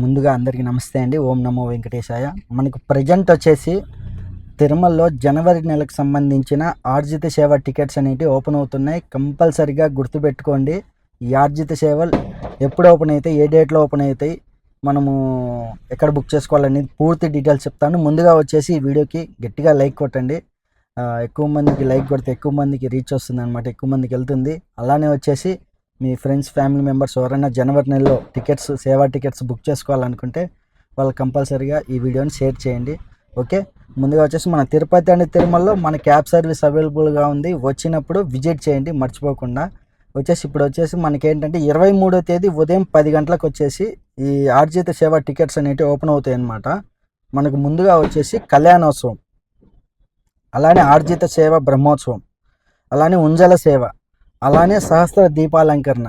ముందుగా అందరికీ నమస్తే అండి. ఓం నమో వెంకటేశాయ. మనకు ప్రజెంట్ వచ్చేసి తిరుమలలో జనవరి నెలకు సంబంధించిన ఆర్జిత సేవ టికెట్స్ అనేవి ఓపెన్ అవుతున్నాయి. కంపల్సరిగా గుర్తుపెట్టుకోండి. ఈ ఆర్జిత సేవలు ఎప్పుడు ఓపెన్ అవుతాయి? ఏ డేట్లో ఓపెన్ అవుతాయి? మనము ఎక్కడ బుక్ చేసుకోవాలనేది పూర్తి డీటెయిల్స్ చెప్తాను. ముందుగా వచ్చేసి ఈ వీడియోకి గట్టిగా లైక్ కొట్టండి. ఎక్కువ మందికి లైక్ కొడితే ఎక్కువ మందికి రీచ్ వస్తుంది అనమాట ఎక్కువ మందికి వెళ్తుంది. అలానే వచ్చేసి మీ ఫ్రెండ్స్ ఫ్యామిలీ మెంబర్స్ ఎవరైనా జనవరి నెలలో టికెట్స్ సేవా టికెట్స్ బుక్ చేసుకోవాలనుకుంటే వాళ్ళు కంపల్సరీగా ఈ వీడియోని షేర్ చేయండి. ఓకే? ముందుగా వచ్చేసి మన తిరుపతి అండ్ తిరుమలలో మన క్యాబ్ సర్వీస్ అవైలబుల్గా ఉంది. వచ్చినప్పుడు విజిట్ చేయండి మర్చిపోకుండా. వచ్చేసి ఇప్పుడు వచ్చేసి మనకి ఏంటంటే ఇరవై మూడో తేదీ ఉదయం పది గంటలకు వచ్చేసి ఈ ఆర్జిత సేవ టికెట్స్ అనేవి ఓపెన్ అవుతాయి అన్నమాట మనకు ముందుగా వచ్చేసి కళ్యాణోత్సవం అలానే ఆర్జిత సేవ బ్రహ్మోత్సవం అలానే ఉంజల సేవ. అలానే సహస్ర దీపాలంకరణ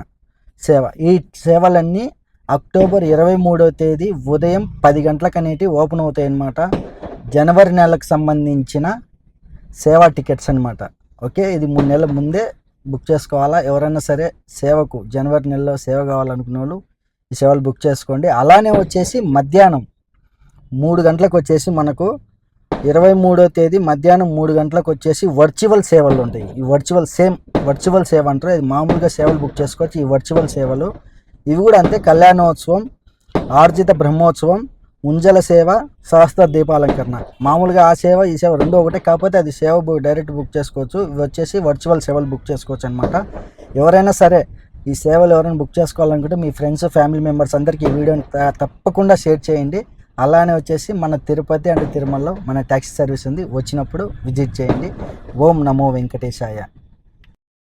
సేవ. ఈ సేవలన్నీ అక్టోబర్ ఇరవై మూడవ తేదీ ఉదయం పది గంటలకు అనేటివి ఓపెన్ అవుతాయి అన్నమాట జనవరి నెలకు సంబంధించిన సేవా టికెట్స్ అన్నమాట. ఓకే? ఇది మూడు నెలల ముందే బుక్ చేసుకోవాలా? ఎవరైనా సరే సేవకు జనవరి నెలలో సేవ కావాలనుకునే వాళ్ళు ఈ సేవలు బుక్ చేసుకోండి. అలానే వచ్చేసి మధ్యాహ్నం మూడు గంటలకు వచ్చేసి మనకు ఇరవై మూడో తేదీ మధ్యాహ్నం మూడు గంటలకు వచ్చేసి వర్చువల్ సేవలు ఉంటాయి. ఈ వర్చువల్ సేమ్ వర్చువల్ సేవ అంటారు. ఇది మామూలుగా సేవలు బుక్ చేసుకోవచ్చు. ఈ వర్చువల్ సేవలు. ఇవి కూడా అంతే. కళ్యాణోత్సవం ఆర్జిత బ్రహ్మోత్సవం ఉంజల సేవ సహస్ర దీపాలంకరణ. మామూలుగా ఆ సేవ ఈ సేవ రెండో ఒకటే. కాకపోతే అది సేవ డైరెక్ట్ బుక్ చేసుకోవచ్చు. ఇవి వచ్చేసి వర్చువల్ సేవలు బుక్ చేసుకోవచ్చు అనమాట ఎవరైనా సరే ఈ సేవలు ఎవరైనా బుక్ చేసుకోవాలనుకుంటే మీ ఫ్రెండ్స్ ఫ్యామిలీ మెంబర్స్ అందరికీ ఈ వీడియోని తప్పకుండా షేర్ చేయండి. అలానే వచ్చేసి మన తిరుపతి అండ్ తిరుమలలో మన ట్యాక్సీ సర్వీస్ ఉంది. వచ్చినప్పుడు విజిట్ చేయండి. ఓం నమో వెంకటేశాయ.